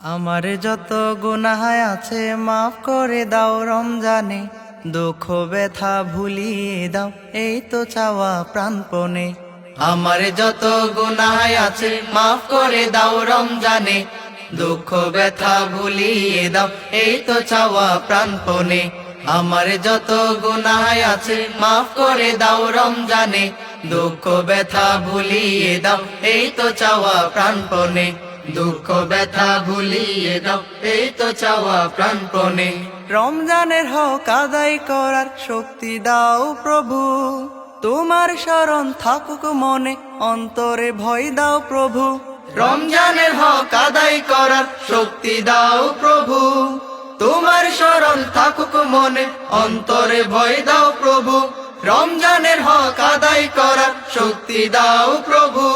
আমার যত গুনাহায় আছে মাফ করে দাও রমজানে। দুঃখ, ব্যথা ভুলিয়ে দাও, এই তো চাওয়া প্রাণপণে। আমার যত গুনাহায় আছে মাফ করে দাও রমজানে। দুঃখ, ব্যথা ভুলিয়ে দাও, এই তো চাওয়া প্রাণপণে। আমার যত গুনাহায় আছে মাফ করে দাও রমজানে। দুঃখ, ব্যথা ভুলিয়ে দাও, এই তো চাওয়া প্রাণপণে। দুঃখ ব্যথা ভুলিয়ে দাও এই তো চাওয়া প্রাণপণে। রমজানের হক আদায় করার শক্তি দাও প্রভু। তোমার শরণ থাকুক মনে অন্তরে ভয় দাও প্রভু। রমজানের হক আদায় করার শক্তি দাও প্রভু। তোমার শরণ থাকুক মনে অন্তরে ভয় দাও প্রভু। রমজানের হক আদায় করার শক্তি দাও প্রভু।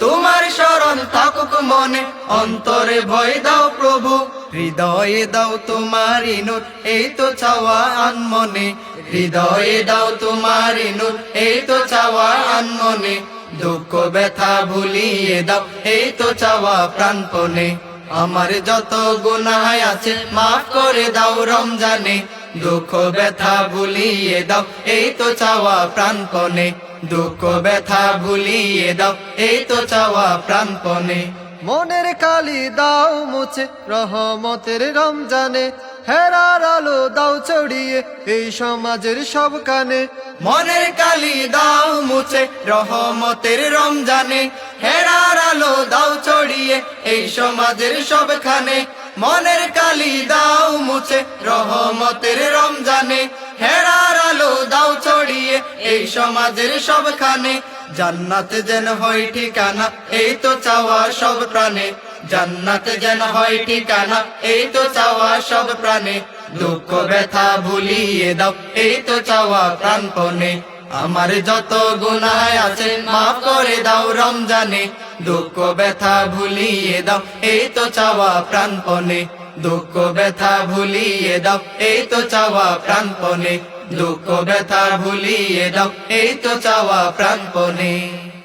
তোমার শরণ থাকুক মনে, অন্তরে ভয় দাও প্রভু, হৃদয়ে দাও তোমার নূর, এই তো চাওয়া আনমনে। হৃদয়ে দাও তোমার নূর, এই তো চাওয়া আনমনে। দুঃখ ব্যথা ভুলিয়ে দাও, এই তো চাওয়া প্রাণপণে। আমার যত গুনাহ আছে, মাফ করে দাও রমজানে। দুঃখ ব্যথা ভুলিয়ে দাও এই তো চাওয়া প্রাণপণে। দুঃখ ব্যথা ভুলিয়ে দাও এই তো চাওয়া প্রাণপণে। মনের কালি দাও মুছে রহমতের রমজানে। হেরার আলো দাও ছড়িয়ে এই সমাজের সব কানে। মনের কালি দাও মুছে রহমতের রমজানে। হেরার আলো দাও ছড়িয়ে এই সমাজের সবখানে। মনের কালি দাও মুছে, রহমতের রমজানে। হেরার আলো দাও ছড়িয়ে এই সমাজের সবখানে। জান্নাত যেন হয় ঠিকানা, এই তো চাওয়া সব প্রাণে। জান্নাত যেন হয় ঠিকানা, এই তো চাওয়া সব প্রাণে। দুঃখ ব্যথা ভুলিয়ে দাও, এই তো চাওয়া প্রাণপণে। আমার যত গুনায় আছে, মাফ করে দাও রমজানে। দুঃখ, ব্যথা ভুলিয়ে দাও, এই তো চাওয়া প্রাণপণে। দুঃখ, ব্যথা ভুলিয়ে দাও, এই তো চাওয়া প্রাণপণে। দুঃখ, ব্যথা ভুলিয়ে দাও, এই তো চাওয়া প্রাণপণে।